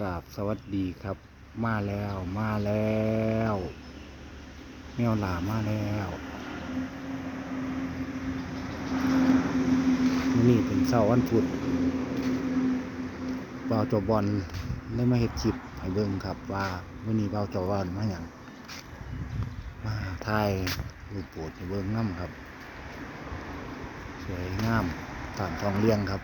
กราบสวัสดีครับ มาแล้วมาแล้วแมวหลามาแล้วนี่เป็นเสาร์วันพุธบ่าจบบอลได้มาเฮ็ดคลิปให้เบิ่งครับว่ามื้อนี้บ่าจบบอลมาหยังมาถ่ายรูปโปรดให้เบิ่งนํครับ สวยงามตามทองเลี้ยงครับ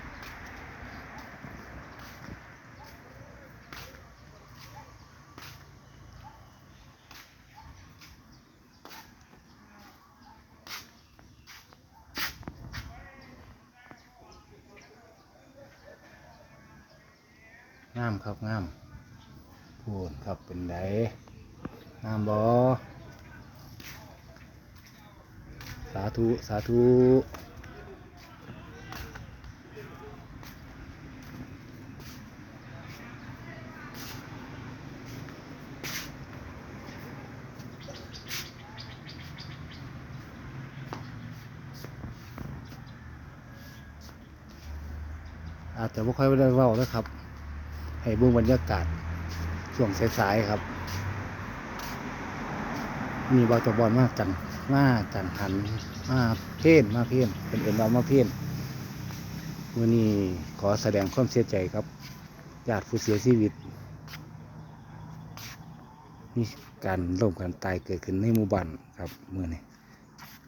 งามครับงามพูดครับเป็นไดงามบอสาธุ สาธุอาจจะไม่ค่อยได้เว้าแล้วครับ ให้เบิ่งบรรยากาศช่วงสายๆครับ มีบอจบอลมากจันมากจันหันมาเพ่นมาเพ่นเป็นเอ็นเรามาเพ่นวันนี้ขอแสดงความเสียใจครับญาติผู้เสียชีวิตมีการล่มการตายเกิดขึ้นในหมู่บ้านครับเมื่อนี้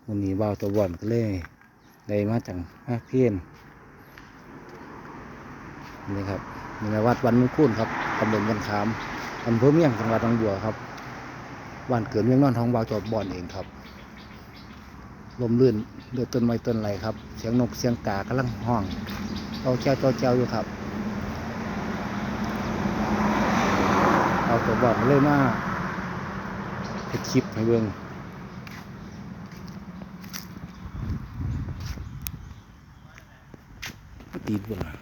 วันนี้บ่าวตัวบอลก็เลยได้มาจังมาเพ่นนี่ครับ นี่นวัดวันมุคุนครับตำบลวันขามอำเภอเมียงจังหวัดหนองบัวครับบ้านเกิดเมียงนอนท้องบาวจอดบอนเองครับลมลื่นเดือดต้นไม้ต้นไรครับ เสียงนกเสียงกากำลังห้องเจ้าแจ้วเจ้าแจ้วอยู่ครับ เอาตัวบอดมาเลยมาเฮ็ดคลิปให้เบิ่งตีดบ่ล่ะ